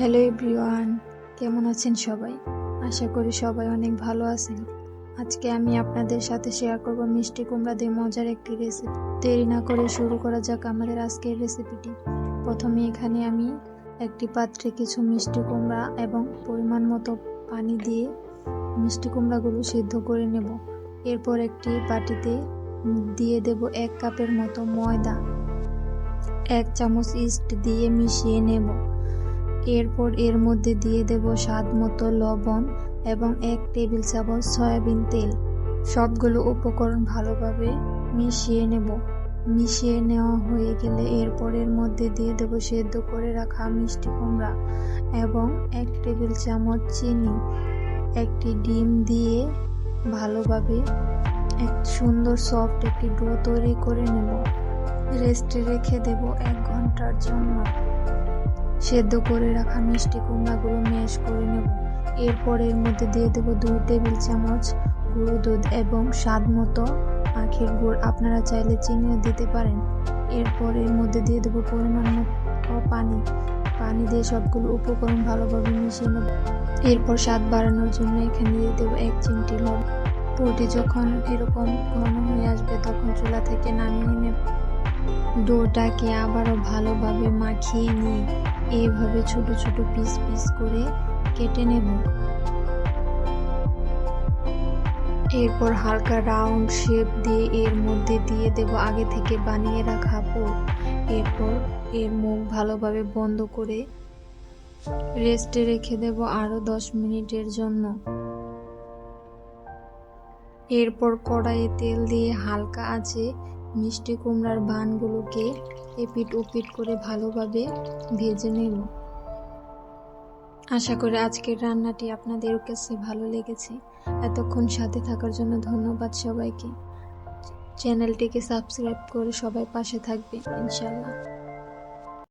Hello everyone, কেমন আছেন সবাই? আশা করি সবাই অনেক ভালো আছেন। আজকে আমি আপনাদের সাথে শেয়ার করব মিষ্টি কুমড়া দিয়ে মজার একটি রেসিপি দেরি না করে শুরু করা যাক আমাদের আজকের রেসিপিটি প্রথমে এখানে আমি একটি পাত্রে কিছু মিষ্টি কুমড়া এবং পরিমাণ মতো পানি দিয়ে মিষ্টি কুমড়াগুলো সিদ্ধ করে নেব। এরপর একটি বাটিতে দিয়ে দেব এক কাপের মতো ময়দা। এক চামচ ইস্ট দিয়ে মিশিয়ে নেব। এরপর এর মধ্যে দিয়ে দেব স্বাদ মতো লবণ এবং এক টেবিল চামচ সয়াবিন তেল। সবগুলো উপকরণ ভালোভাবে মিশিয়ে নেব। মিশিয়ে নেওয়া হয়ে গেলে এরপর এর মধ্যে দিয়ে দেব সেদ্ধ করে রাখা মিষ্টি কুমড়া এবং এক টেবিল চামচ চিনি। একটি ডিম দিয়ে ভালোভাবে এক সুন্দর সফট একটি ডো তৈরি করে নেব। রেস্টে রেখে দেব এক ঘণ্টার জন্য। সেদ্ধ করে রাখা মিষ্টি কুমড়াগুলো ম্যাশ করে নেব। এরপর এর মধ্যে দিয়ে দেব দুই টেবিল চামচ গুঁড়ো দুধ এবং স্বাদ মতো আখের গুড়। আপনারা চাইলে চিনিও দিতে পারেন। এরপর এর মধ্যে দিয়ে দেবো পরিমাণ মতো পানি। পানি দিয়ে সবগুলো উপকরণ ভালোভাবে মিশিয়ে নেব। এরপর স্বাদ বাড়ানোর জন্য এখানে দিয়ে দেবো এক চিমটি লবণ। পুরোটি যখন এরকম ঘন হয়ে আসবে তখন চুলা থেকে নামিয়ে নেব। ডোটাকে আবারও ভালোভাবে মাখিয়ে নিয়ে এইভাবে ছোট ছোট পিস পিস করে কেটে নেব। এরপর হালকা রাউন্ড শেপ দিয়ে এর মধ্যে দিয়ে দেব আগে থেকে বানিয়ে রাখা পোর এরপর এর মুখ ভালোভাবে বন্ধ করে রেস্টে রেখে দেব আরও দশ মিনিটের জন্য। এরপর কড়াইয়ে তেল দিয়ে হালকা আছে মিষ্টি কুমড়ার বানগুলোকে এপিট ওপিট করে ভালোভাবে ভেজে নেব। আশা করি আজকের রান্নাটি আপনাদের কাছে ভালো লেগেছে। এতক্ষণ সাথে থাকার জন্য ধন্যবাদ সবাইকে। চ্যানেলটিকে সাবস্ক্রাইব করে সবাই পাশে থাকবে ইনশাল্লাহ